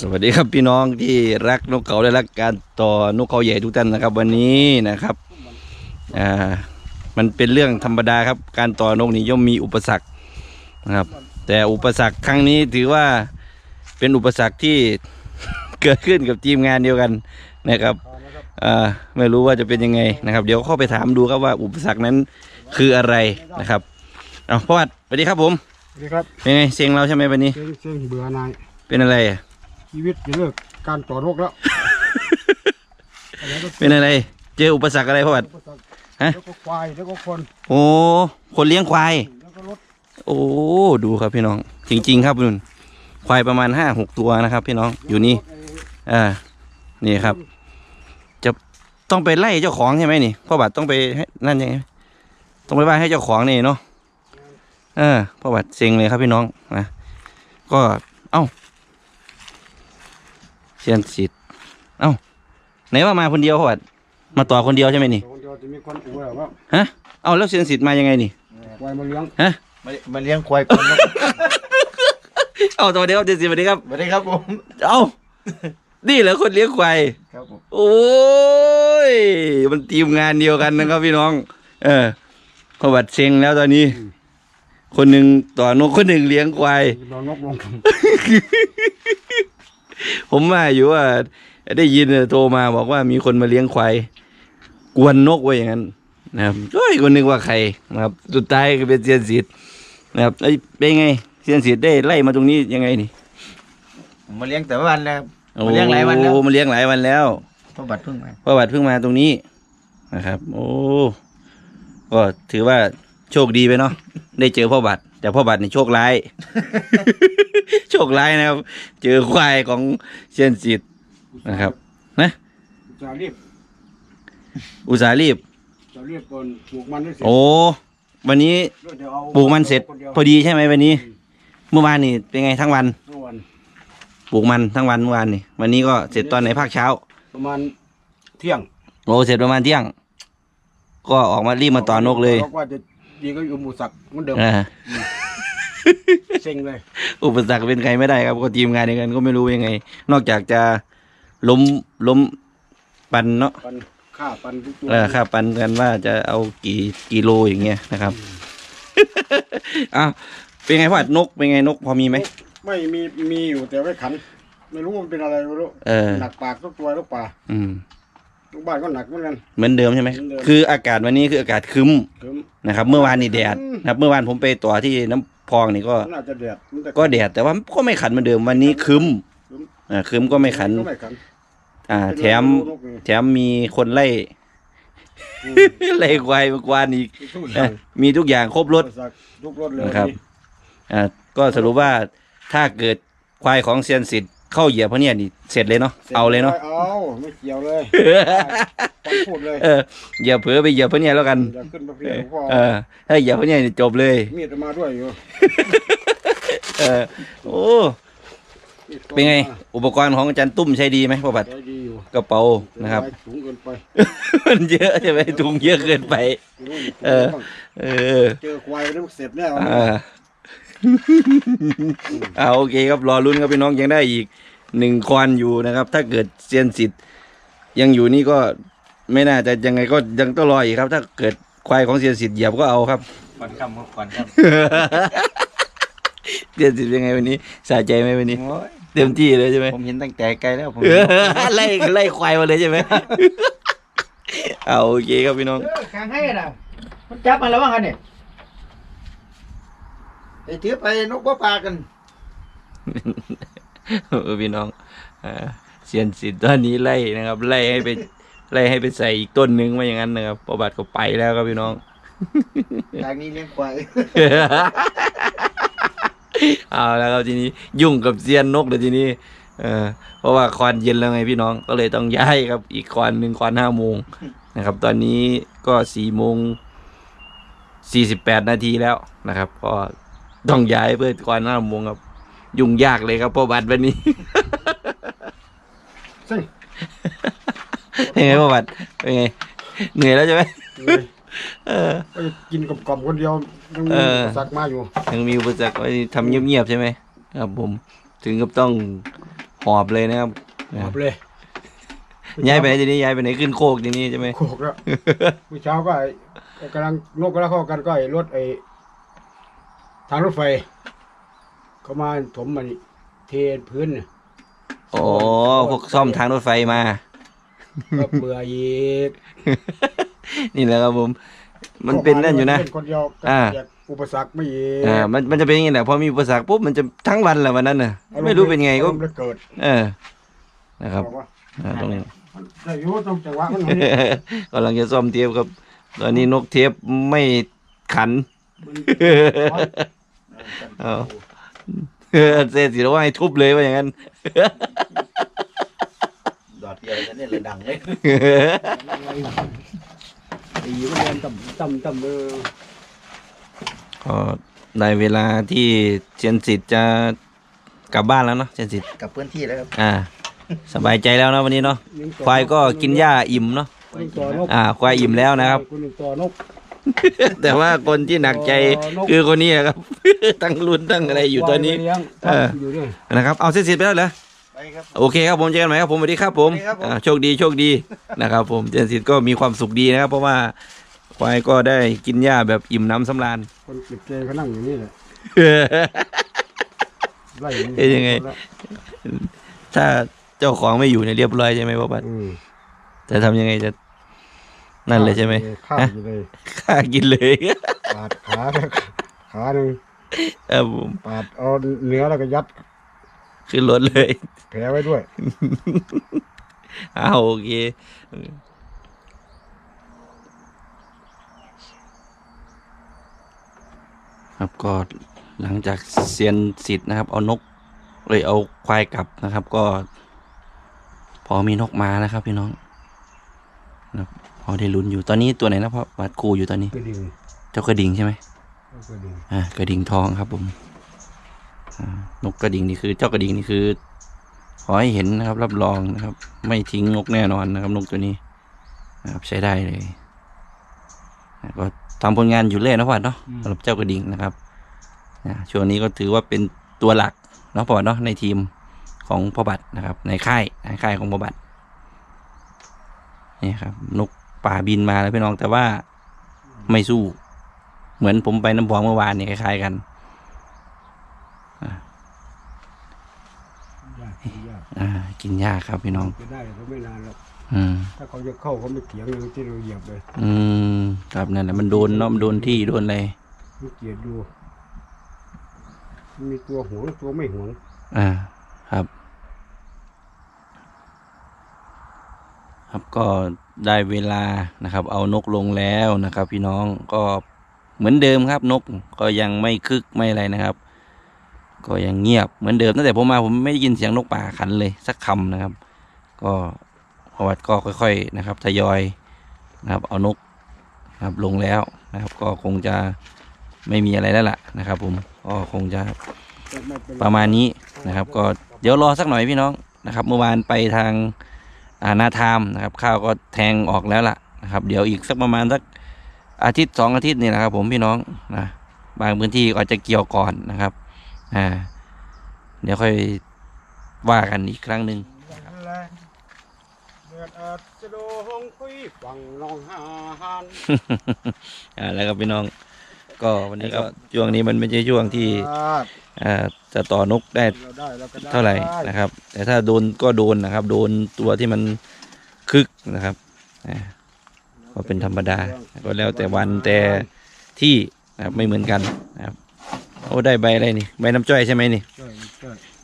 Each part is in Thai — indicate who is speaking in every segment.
Speaker 1: สวัสดีครับพี่น้องที่รักนกเขาและรักการต่อนกเขาใหญ่ทุกท่านนะครับ วันนี้นะครับอ่ามันเป็นเรื่องธรรมดาครับ การต่อนกนี่ย่อมมีอุปสรรคนะครับ แต่อุปสรรคครั้งนี้ถือว่าเป็นอุปสรรคที่ เกิดขึ้นกับทีมงานเดียวกันนะครับอ่าไม่รู้ว่าจะเป็นยังไงนะครับ เดี๋ยวเข้าไปถามดูครับว่าอุปสรรคนั้นคืออะไรนะครับเอาพ่อวัดสวัสดีครับผม
Speaker 2: สวัสดีครับ
Speaker 1: เป็นไงเซ็งเราใช่ไหมวันนี้
Speaker 2: เซ็งเซ็งเบื่อนาย
Speaker 1: เป็นอะไรอะ
Speaker 2: ชีวิตจะเลิกการต่อโรคแล้ว
Speaker 1: เป็นอะไร เจออุปสรรคอะไรพ่อวัดฮะ
Speaker 2: แล้วก็ควายแล้วก็คน
Speaker 1: โอ้คนเลี้ยงควาย
Speaker 2: แล้วก็รถ
Speaker 1: โอ้ ดูครับพี่น้อง จริง ๆ ครับนุ่นควายประมาณห้าหกตัวนะครับ พี่น้องอยู่นี่อ่านี่ครับ จะต้องไปไล่เจ้าของใช่ไหมนี่พ่อบัตรต้องไปให้นั่นยังไงต้องไปว่าให้เจ้าของนี่เนาะเออพ่อบัตรเซ็งเลยครับพี่น้องนะก็เอ้า เชียนสิทธิ์เอ้าไหนว่ามาคนเดียวพ่อบัตรมาต่อคนเดียวใช่ไหมนี่
Speaker 2: คนเดียวจะมีคนอ้วนว่า
Speaker 1: ฮะเอาแล้วเชียนสิทธิ์มายังไงนี่
Speaker 2: ควายมาเลี้ยง
Speaker 1: ฮะ
Speaker 3: มามาเลี้ยงควายคนนะ
Speaker 1: เอาสวัสดีครับเจนสิสวัสดีครับ
Speaker 3: สวัสดีครับผม
Speaker 1: เอานี่เหรอคนเลี้ยงควาย
Speaker 3: ครับผม
Speaker 1: โอ้ยมันทีมงานเดียวกันนะครับพี่น้อง เออพอบัตรเซ็งแล้วตอนนี้ คนหนึ่งต่อนกคนหนึ่งเลี้ยงควาย
Speaker 2: นอนนกลง
Speaker 1: ผมว่าอยู่ว่า ได้ยินโทรมาบอกว่ามีคนมาเลี้ยงควายกวนนกไว้อย่างนั้นนะครับเฮ้ยคนนึกว่าใครนะครับ สุดท้ายก็เป็นเซียนสิทธิ์นะครับไอ้ยเป็นไงเซียนสิทธิ์ได้ไล่มาตรงนี้ยังไงนี่
Speaker 3: ผมมาเลี้ยงแต่ละวันแล้วมาเลี้ยงหลายวันแล้ว
Speaker 1: โอ้มาเลี้ยงหลายวันแล้ว
Speaker 3: เพราะบัตรเพิ่งมา
Speaker 1: ประวัติเพิ่งมาตรงนี้นะครับ โอ้ก็ถือว่า โชคดีไปเนาะได้เจอพ่อบัตรแต่พ่อบัตรนี่โชคร้าย โชคร้ายนะครับ เจอควายของเชียนสิทธิ์นะครับ นะ
Speaker 2: จะรีบ
Speaker 1: อุตสาห์รีบ
Speaker 2: จะรีบก่อนปลูกมันให้เสร็จ
Speaker 1: โอ้วันนี้
Speaker 2: เดี๋ยวเอา
Speaker 1: ปลูกมันเสร็จ
Speaker 2: คนดียว
Speaker 1: พอดีใช่ไหมวันนี้ เมื่อวานนี่เป็นไงทั้งวัน
Speaker 2: ทั้งวัน
Speaker 1: ปลูกมันทั้งวันเมื่อวานนี่วันนี้ก็เสร็จตอนไหนภาคเช้า
Speaker 2: ประมาณเที่ยง
Speaker 1: โอ้เสร็จประมาณเที่ยง ก็ออกมารีบมาต่อนกเลย
Speaker 2: บอกว่าจะ ดีก็อยู่หมู่สักเหมือนเดิม
Speaker 1: อ่า
Speaker 2: เซ็งเลย
Speaker 1: อุปสรรคเป็นใครไม่ได้ครับก็ทีมงานเดียวกันก็ไม่รู้ยังไง นอกจากจะล้มล้มปันเนาะ
Speaker 2: ปันค่าปันทุกตัว
Speaker 1: เออค่าปันกันว่าจะเอากี่กิโลอย่างเงี้ยนะครับ อ้าวเป็นไงพ่อนกเป็นไงนกพอมีไหม
Speaker 2: ไม่มีมีอยู่แต่ไม่ขัน ไม่รู้มันเป็นอะไรไม่รู้
Speaker 1: เออ
Speaker 2: หนักปากทุกตัวทุกป่า
Speaker 1: อืม
Speaker 2: ทุกบ้านก็หนักเหมือนกัน
Speaker 1: เหมือนเดิมใช่ไหม
Speaker 2: เหมือนเดิม
Speaker 1: คืออากาศวันนี้คืออากาศครึ้ม
Speaker 2: คือ
Speaker 1: นะครับ เมื่อวานนี่แดดนะครับ เมื่อวานผมไปต่อที่น้ำพองนี่ก็
Speaker 2: มันอาจจะแดดมันแต่
Speaker 1: ก็แดดแต่ว่าก็ไม่ขันเหมือนเดิมวันนี้ครึ้ม
Speaker 2: ครึ้ม
Speaker 1: อ่าครึ้มก็ไม่ขัน
Speaker 2: ก็ไม่ขัน
Speaker 1: อ่า แถม
Speaker 2: นกนี่
Speaker 1: แถมมีคนไล่
Speaker 2: อืม
Speaker 1: ไล่ควายมากวานอีก
Speaker 2: ทุกอ
Speaker 1: เอ่
Speaker 2: ย่า
Speaker 1: องมีทุกอย่างครบรถ
Speaker 2: ทุกรถเลย
Speaker 1: นะครับ อ่าก็สรุปว่าถ้าเกิดควายของเซียนสิทธิ์ เข้าเหยียบพระเนี่ยนี่เสร็จเลยเนาะเอาเลยเนาะ
Speaker 2: เอาไม่เกี่ยวเลยต้องพูดเลย
Speaker 1: เอออย่าเผลอไปเหยียบพระเนี่ยแล้วกัน
Speaker 2: อย่าขึ้นมาเพียงพ่อ
Speaker 1: เออถ้าเหยียบพระเนี่ยนี่จบเลย
Speaker 2: มีดมาด้วยอยู่
Speaker 1: เออโอ้เป็นไง อุปกรณ์ของอาจารย์ตุ้มใช้ดีไหมพ่อบัตร
Speaker 2: ใช้ดีอยู่
Speaker 1: กระเป๋านะครับ
Speaker 2: สูงเกินไป
Speaker 1: มันเยอะใช่ไหมถุงเยอะเกินไป เออ เออ
Speaker 2: เจอควายแล้วเสร็จแน่
Speaker 1: อ่าอ่าโอเคครับรอลุ้นครับพี่น้องยังได้อีกหนึ่งคอนอยู่นะครับ ถ้าเกิดเซียนสิทธิ์ยังอยู่นี่ก็ไม่น่าจะยังไงก็ยังต้องรออีกครับ ถ้าเกิดควายของเซียนสิทธิ์เหยียบก็เอาครับ
Speaker 3: ก่อนค่ำครับก่อนค่
Speaker 1: เซียนสิทธิ์เป็นไงวันนี้สะใจไหมวันนี้ำ
Speaker 3: โอ้ย
Speaker 1: เต็มที่เลยใช่ไหม
Speaker 3: ผมเห็นตั้งแต่ไกลแล้วผม
Speaker 1: เออไล่ไล่ควายมาเลยใช่ไหมเอาโอเคครับพี่น้อง
Speaker 3: กางให้นะมันจับมาแล้วว่ากันเนี่ย ไอ้ถือไปนกบ่ปลากัน
Speaker 1: เออพี่น้องอ่าเซียนสิทธิ์ตอนนี้ไล่นะครับ ไล่ให้ไปไล่ให้ไปใส่อีกต้นหนึ่งว่าอย่างนั้นนะครับประบัติก็ไปแล้วครับพี่น้อง
Speaker 3: ทางนี้เลี้ยงควาย
Speaker 1: เอาแล้วครับทีนี้ยุ่งกับเซียนนกเลยทีนี้ เออเพราะว่าควันเย็นแล้วไงพี่น้องก็เลยต้องย้ายครับ อีกควันหนึ่งควันห้าโมงนะครับ ตอนนี้ก็สี่โมงสี่สิบแปดนาทีแล้วนะครับ ก็ ต้องย้ายเพื่อควันห้าโมงครับ ยุ่งยากเลยครับพ่อบัตรวันนี้
Speaker 2: ซึ่ง
Speaker 1: เป็นไงพ่อบัตรเป็นไงเหนื่อยแล้วใช่ไหมเออ
Speaker 2: ไปกินกับกล่อมคนเดียวยังมี
Speaker 1: เออ
Speaker 2: สักมาอยู่
Speaker 1: ยังมีอุปสรรคไว้ทำเงียบๆใช่ไหมครับ ผมถึงกับต้องหอบเลยนะครับ
Speaker 2: หอบเลย
Speaker 1: ย้ายไปไหนทีนี้ย้ายไปไหนขึ้นโคกทีนี้ใช่ไหม
Speaker 2: โขกแล้วเมื่อเช้าก็ไอ้ไอ้กำลังนกกำลังเข้ากันก็ไอ้รถไอ้ ทางรถไฟ เขามาถมมันเทพื้นเนี่ย
Speaker 1: โอ้พวกซ่อมทางรถไฟมา
Speaker 2: ก็เบื่ออีก
Speaker 1: นี่แหละครับผม มันเป็นนั่นอยู่นะ
Speaker 2: เป็นคนเดียวก็
Speaker 1: อ่า
Speaker 2: เกอุปสรรคไม่อีก
Speaker 1: อ่ามันมันจะเป็นอย่างนี้แหละพอมีอุปสรรคปุ๊บมันจะทั้งวันแหละวันนั้นน่ะ ไม่รู้เป็นไงก็
Speaker 2: อารมณ์เลยเกิด
Speaker 1: เออ นะครับ
Speaker 2: อกว่า
Speaker 1: อ่าตรงนี้
Speaker 2: มันได้อยุ่ต้องจังหวะมันนี่
Speaker 1: กำลังจะซ่อมเทปครับ ตอนนี้นกเทปไม่ขัน
Speaker 2: มัน
Speaker 1: เอาเซสิแล้วว่าให้ทุบเลยว่าอย่างนั้น
Speaker 3: ดอดเดียวกันเนี่ยเลยดังเลย
Speaker 2: ตีมันเรียนต่ำต่ำต่ำเออ
Speaker 1: ก็ได้เวลาที่เจนสิทธิ์จะกลับบ้านแล้วเนาะเจนสิทธิ์
Speaker 3: กับพื้นที่แล้วครับ
Speaker 1: อ่า สบายใจแล้วนะวันนี้เนาะ
Speaker 2: ยิงต่อ
Speaker 1: ควายก็กินหญ้าอิ่มเนาะ
Speaker 2: ยิงต่อนก
Speaker 1: อ่าควายอิ่มแล้วนะครับ
Speaker 2: คุณยิงต่อนก
Speaker 1: แต่ว่าคนที่หนักใจ
Speaker 2: อ๋อนก
Speaker 1: คือคนนี้ครับ ตั้งรุ่นตั้งอะไรอยู่ตอนนี้
Speaker 2: ควายไปเลี้ยง
Speaker 1: เออ
Speaker 2: อยู่ด้วย
Speaker 1: นะครับ เอาเสร็จๆไปแล้วเหรอ
Speaker 3: ไปครับ
Speaker 1: โอเคครับผมเจอกันใหม่ครับผมสวัสดีครับผม
Speaker 3: สวัสดีครับผม
Speaker 1: อ่าโชคดีโชคดีนะครับ ผมเจนสิทธิ์ก็มีความสุขดีนะครับ เพราะว่าควายก็ได้กินหญ้าแบบอิ่มน้ำสำราญ
Speaker 2: คนเก็บเกงเขานั่งอยู่นี่แหละไล่
Speaker 1: เอ๊ะยังไง ถ้าเจ้าของไม่อยู่เนี่ยเรียบร้อยใช่ไหมพ่อบัตร
Speaker 2: อืม
Speaker 1: จะทำยังไงจะ นั่นเลยใช่ไหม
Speaker 2: ข้าว
Speaker 1: ฮะ
Speaker 2: อยู่เลย
Speaker 1: ฆ่ากินเลย
Speaker 2: ปาดขาขาหนึ่ง
Speaker 1: ครับผม
Speaker 2: ปาดเอาเนื้อแล้วก็ยัด
Speaker 1: ขึ้นรถเลย
Speaker 2: แผลไว้ด้วย
Speaker 1: เอาโอเคครับก็หลังจากเซียนสิทธิ์นะครับ เอานกเลยเอาควายกลับนะครับ ก็ พอมีนกมานะครับ พี่น้องนะครับ พอได้ลุ้นอยู่ตอนนี้ตัวไหนนะพ่อวัดครูอยู่ตอนนี้
Speaker 2: กระดิ่ง
Speaker 1: เจ้ากระดิ่งใช่ไหม
Speaker 2: กระดิ่ง
Speaker 1: อ่ากระดิ่งทองครับผมอ่านกกระดิ่งนี่คือเจ้ากระดิ่งนี่คือ ขอให้เห็นนะครับ รับรองนะครับ ไม่ทิ้งนกแน่นอนนะครับนกตัวนี้นะครับใช้ได้เลยอ่าก็ทำผลงานอยู่เรื่อยนะพ่อวัดเนาะสำหรับเจ้ากระดิ่งนะครับอ่าช่วงนี้ก็ถือว่าเป็นตัวหลักเนาะพ่อวัดเนาะในทีมของพ่อบัตรนะครับ ในค่ายในค่ายของพ่อบัตร นี่ครับ นกป่าบินมาแล้วพี่น้องแต่ว่าไม่สู้ เหมือนผมไปน้ำพองเมื่อวานเนี่ยคล้ายๆกัน
Speaker 2: ยากยาก
Speaker 1: อ่ากินยากครับพี่น้อง
Speaker 2: จะได้ก็ไม่นานหรอก
Speaker 1: อืม
Speaker 2: ถ้าเขาจะเข้าเขาไม่เถียงเลยที่เราเหยียบเลย
Speaker 1: อืมครับนั่นแหละมันโดนเนาะมันโดนที่โดนอะไร
Speaker 2: ไม่เกลียดดูมันมีตัวหวงตัวไม่หวง
Speaker 1: อ่า ครับก็ได้เวลานะครับ เอานกลงแล้วนะครับ พี่น้องก็เหมือนเดิมครับ นกก็ยังไม่คึกไม่อะไรนะครับ ก็ยังเงียบเหมือนเดิมตั้งแต่ผมมาผมไม่ได้ยินเสียงนกป่าขันเลยสักคำนะครับ ก็ประวัติก็ค่อย ๆนะครับทยอยนะครับ เอานกนะครับลงแล้วนะครับ ก็คงจะไม่มีอะไรแล้วล่ะนะครับ ผมก็คงจะ
Speaker 2: ป
Speaker 1: ระมาณนี้นะครับ ก็เดี๋ยวรอสักหน่อยพี่น้องนะครับ เมื่อวานไปทาง อานาทามนะครับ ข้าวก็แทงออกแล้วล่ะนะครับ เดี๋ยวอีกสักประมาณสักอาทิตย์สองอาทิตย์นี่นะครับ ผมพี่น้องนะบางพื้นที่ก็อาจจะเกี่ยวก่อนนะครับอ่าเดี๋ยวค่อยว่ากันอีกครั้งหนึ่ง
Speaker 2: เดือดอาจจะโดงคุยฟังน้องหาน
Speaker 1: อ่าแล้วก็พี่น้อง ก็วันนี้ก็ช่วงนี้มันไม่ใช่ช่วงที่อ่า จะต่อนกได้
Speaker 2: เท่า
Speaker 1: ไหร่นะครับ แต่ถ้าโดนก็โดนนะครับ โดนตัวที่มันคึกนะครับก็เป็นธรรมดา ก็แล้วแต่วันแต่ที่นะครับไม่เหมือนกันนะครับโอ้ได้ใบอะไรนี่ใบน้ำจ้อยใช่ไหมนี่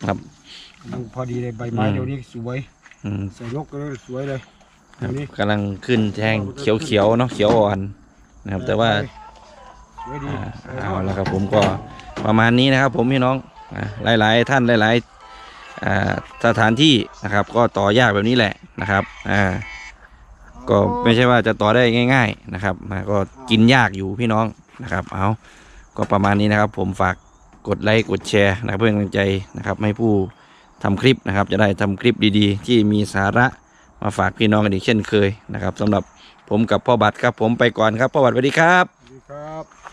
Speaker 1: ครับ
Speaker 2: ดูพอดีเลยใบไม้เดี๋ยวนี้สวย
Speaker 1: อ
Speaker 2: ใส่นกก็สวยเลย
Speaker 1: กำลังขึ้นแทงเขียวๆเนาะเขียวอ่อนนะครับ แต่ว่า เอาแล้วครับผมก็ประมาณนี้นะครับ ผมพี่น้องหลาย ๆ ท่านหลาย ๆสถานที่นะครับ ก็ต่อยากแบบนี้แหละนะครับอ่าก็ไม่ใช่ว่าจะต่อได้ง่าย ๆนะครับก็กินยากอยู่พี่น้องนะครับ เอาก็ประมาณนี้นะครับ ผมฝากกดไลค์กดแชร์นะครับเพื่อเป็นกำลังใจนะครับให้ผู้ทำคลิปนะครับ จะได้ทำคลิปดีๆ ที่มีสาระมาฝากพี่น้องกันอีกเช่นเคยนะครับสำหรับผมกับพ่อบัตรครับ ผมไปก่อนครับพ่อบัตรสวัสดีครับ
Speaker 2: สวัสดีครับ